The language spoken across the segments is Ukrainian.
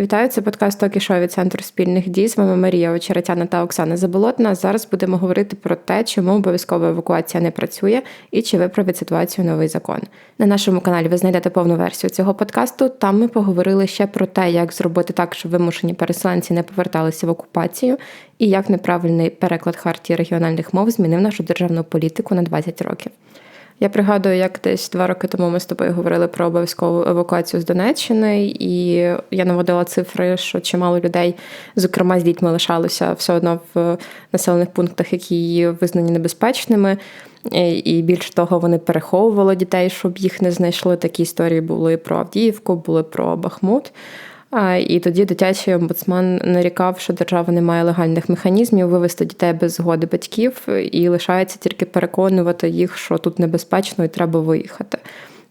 Вітаю, це подкаст Токішо від Центру спільних дій. З вами Марія Очеретяна та Оксана Заболотна. Зараз будемо говорити про те, чому обов'язкова евакуація не працює і чи виправить ситуацію новий закон. На нашому каналі ви знайдете повну версію цього подкасту. Там ми поговорили ще про те, як зробити так, щоб вимушені переселенці не поверталися в окупацію, і як неправильний переклад хартії регіональних мов змінив нашу державну політику на 20 років. Я пригадую, як десь два роки тому ми з тобою говорили про обов'язкову евакуацію з Донеччини, і я наводила цифри, що чимало людей, зокрема з дітьми, лишалося все одно в населених пунктах, які визнані небезпечними. І більш того, вони переховували дітей, щоб їх не знайшли. Такі історії були про Авдіївку, були про Бахмут. І тоді дитячий омбудсман нарікав, що держава не має легальних механізмів вивести дітей без згоди батьків, і лишається тільки переконувати їх, що тут небезпечно і треба виїхати.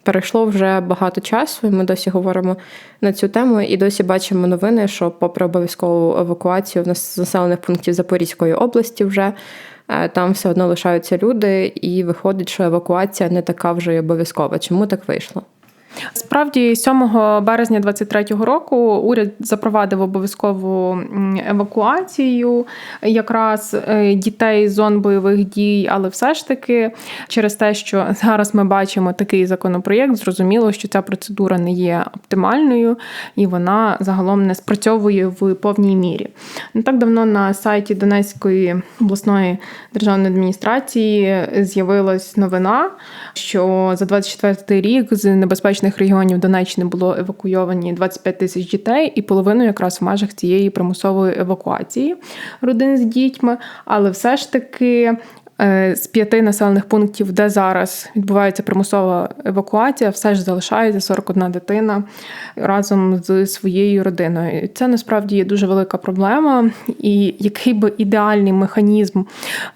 Перейшло вже багато часу, і ми досі говоримо на цю тему, і досі бачимо новини, що, попри обов'язкову евакуацію в нас населених пунктів Запорізької області, вже е, там все одно лишаються люди, і виходить, що евакуація не така вже й обов'язкова. Чому так вийшло? Справді, 7 березня 2023 року уряд запровадив обов'язкову евакуацію якраз е, дітей з зон бойових дій, але все ж таки, через те, що зараз ми бачимо такий законопроєкт, зрозуміло, що ця процедура не є оптимальною і вона загалом не спрацьовує в повній мірі. Не так давно на сайті Донецької обласної державної адміністрації з'явилась новина, що за 24 рік з небезпечних різних регіонів Донеччини було евакуйовані 25 тисяч дітей, і половину якраз в межах цієї примусової евакуації родин з дітьми. Але все ж таки з п'яти населених пунктів, де зараз відбувається примусова евакуація, все ж залишається 41 дитина разом з своєю родиною. Це насправді є дуже велика проблема, і який би ідеальний механізм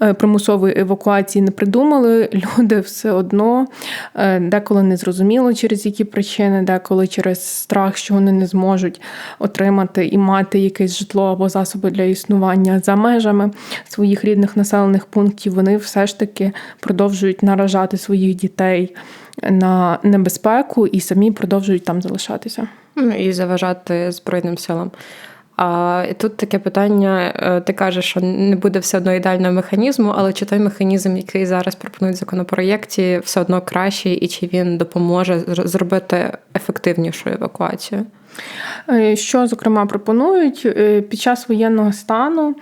е, примусової евакуації не придумали, люди все одно е, деколи не зрозуміло, через які причини, деколи через страх, що вони не зможуть отримати і мати якесь житло або засоби для існування за межами своїх рідних населених пунктів. Вони все ж таки продовжують наражати своїх дітей на небезпеку і самі продовжують там залишатися. Ну, і заважати Збройним силам. А тут таке питання: е, ти кажеш, що не буде все одно ідеального механізму, але чи той механізм, який зараз пропонують в законопроєкті, все одно кращий, і чи він допоможе зробити ефективнішу евакуацію? Е, що, зокрема, пропонують е, під час воєнного стану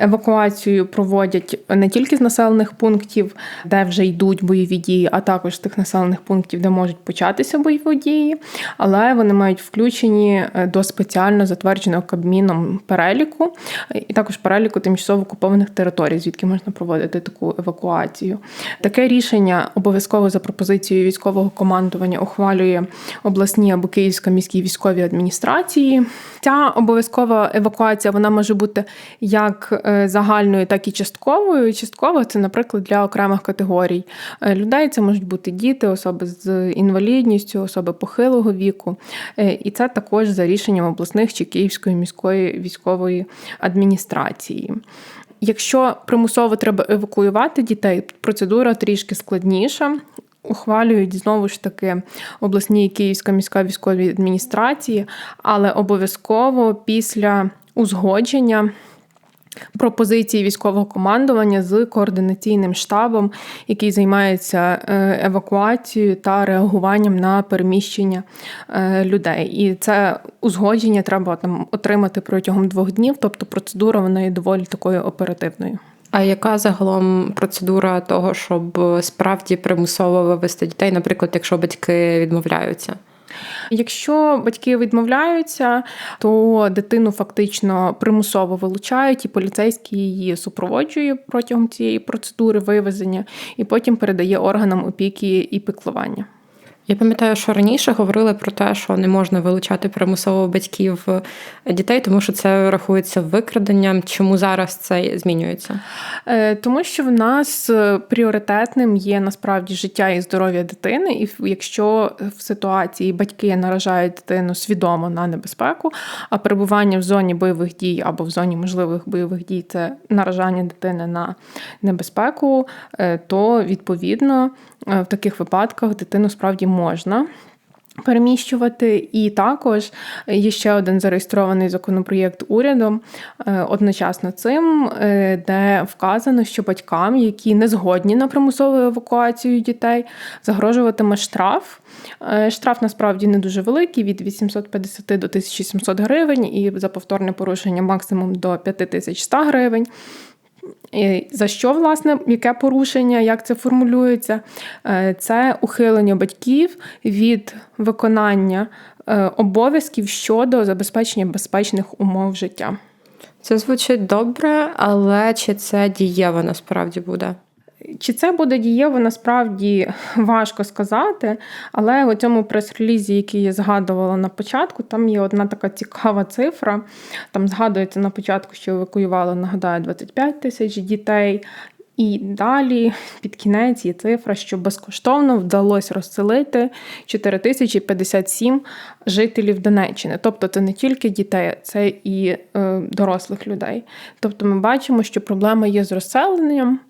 евакуацію проводять не тільки з населених пунктів, де вже йдуть бойові дії, а також з тих населених пунктів, де можуть початися бойові дії, але вони мають включені е, до спеціально затвердженого Кабміном переліку, і також переліку тимчасово окупованих територій, звідки можна проводити таку евакуацію. Таке рішення обов'язково за пропозицією військового командування ухвалює обласні або Київська міські військові адміністрації. Ця обов'язкова евакуація вона може бути як е, загальною, так і частковою. Частково це, наприклад, для окремих категорій е, людей. Це можуть бути діти, особи з інвалідністю, особи похилого віку. Е, і це також за рішенням обласних чи Київської міської військової адміністрації. Якщо примусово треба евакуювати дітей, процедура трішки складніша ухвалюють знову ж таки обласні Київська міська військові адміністрації, але обов'язково після узгодження. Пропозиції військового командування з координаційним штабом, який займається е, евакуацією та реагуванням на переміщення е, людей. І це узгодження треба там отримати протягом двох днів, тобто процедура вона є доволі такою оперативною. А яка загалом процедура того, щоб справді примусово вивести дітей, наприклад, якщо батьки відмовляються? Якщо батьки відмовляються, то дитину фактично примусово вилучають, і поліцейський її супроводжує протягом цієї процедури вивезення, і потім передає органам опіки і піклування. Я пам'ятаю, що раніше говорили про те, що не можна вилучати примусово батьків дітей, тому що це рахується викраденням. Чому зараз це змінюється? Е, тому що в нас пріоритетним є насправді життя і здоров'я дитини, і якщо в ситуації батьки наражають дитину свідомо на небезпеку, а перебування в зоні бойових дій або в зоні можливих бойових дій це наражання дитини на небезпеку, е, то відповідно Е, в таких випадках дитину справді можна Переміщувати, і також є ще один зареєстрований законопроєкт урядом е, одночасно цим, е, де вказано, що батькам, які не згодні на примусову евакуацію дітей, загрожуватиме штраф. Е, Штраф насправді не дуже великий від 850 до 1700 гривень, і за повторне порушення максимум до 5100 гривень. За що, власне, яке порушення, як це формулюється? Е, Це ухилення батьків від виконання е, обов'язків щодо забезпечення безпечних умов життя. Це звучить добре, але чи це дієво насправді буде? Чи це буде дієво, насправді важко сказати, але у цьому прес-релізі, який я згадувала на початку, там є одна така цікава цифра. Там згадується на початку, що евакуювало, нагадаю, 25 тисяч дітей. І далі під кінець є цифра, що безкоштовно вдалося розселити 4057 жителів Донеччини. Тобто це не тільки дітей, це і е, дорослих людей. Тобто ми бачимо, що проблема є з розселенням.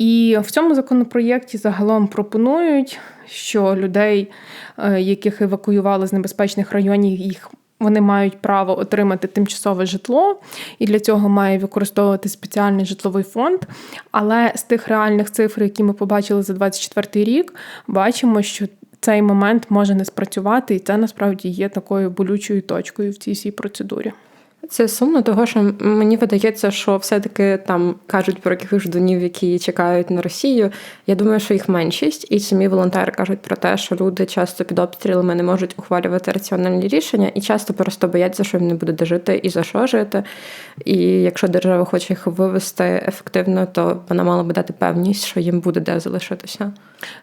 І в цьому законопроєкті загалом пропонують, що людей, е, яких евакуювали з небезпечних районів, їх вони мають право отримати тимчасове житло, і для цього має використовувати спеціальний житловий фонд. Але з тих реальних цифр, які ми побачили за 2024 рік, бачимо, що цей момент може не спрацювати, і це насправді є такою болючою точкою в цій всій процедурі. Це сумно, того що мені видається, що все-таки там кажуть про якихось ждунів, які чекають на Росію. Я думаю, що їх меншість, і самі волонтери кажуть про те, що люди часто під обстрілами не можуть ухвалювати раціональні рішення і часто просто бояться, що їм не буде де жити і за що жити. І якщо держава хоче їх вивести ефективно, то вона мала би дати певність, що їм буде де залишитися.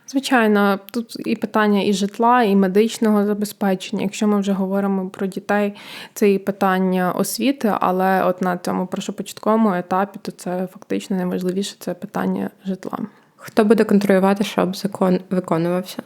Звичайно, тут і питання і житла, і медичного забезпечення. Якщо ми вже говоримо про дітей, це і питання освіти, але от на цьому першопочатковому етапі, то це фактично найважливіше це питання житла. Хто буде контролювати, щоб закон виконувався?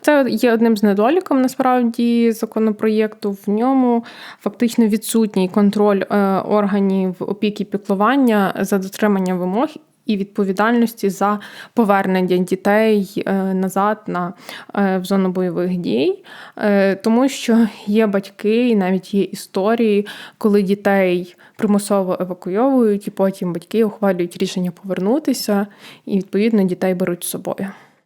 Це є одним з недоліком насправді законопроєкту. В ньому фактично відсутній контроль е, органів опіки і піклування за дотримання вимог. І відповідальності за повернення дітей е, назад на е, в зону бойових дій, Е, тому що є батьки, і навіть є історії, коли дітей примусово евакуйовують, і потім батьки ухвалюють рішення повернутися, і відповідно дітей беруть з собою.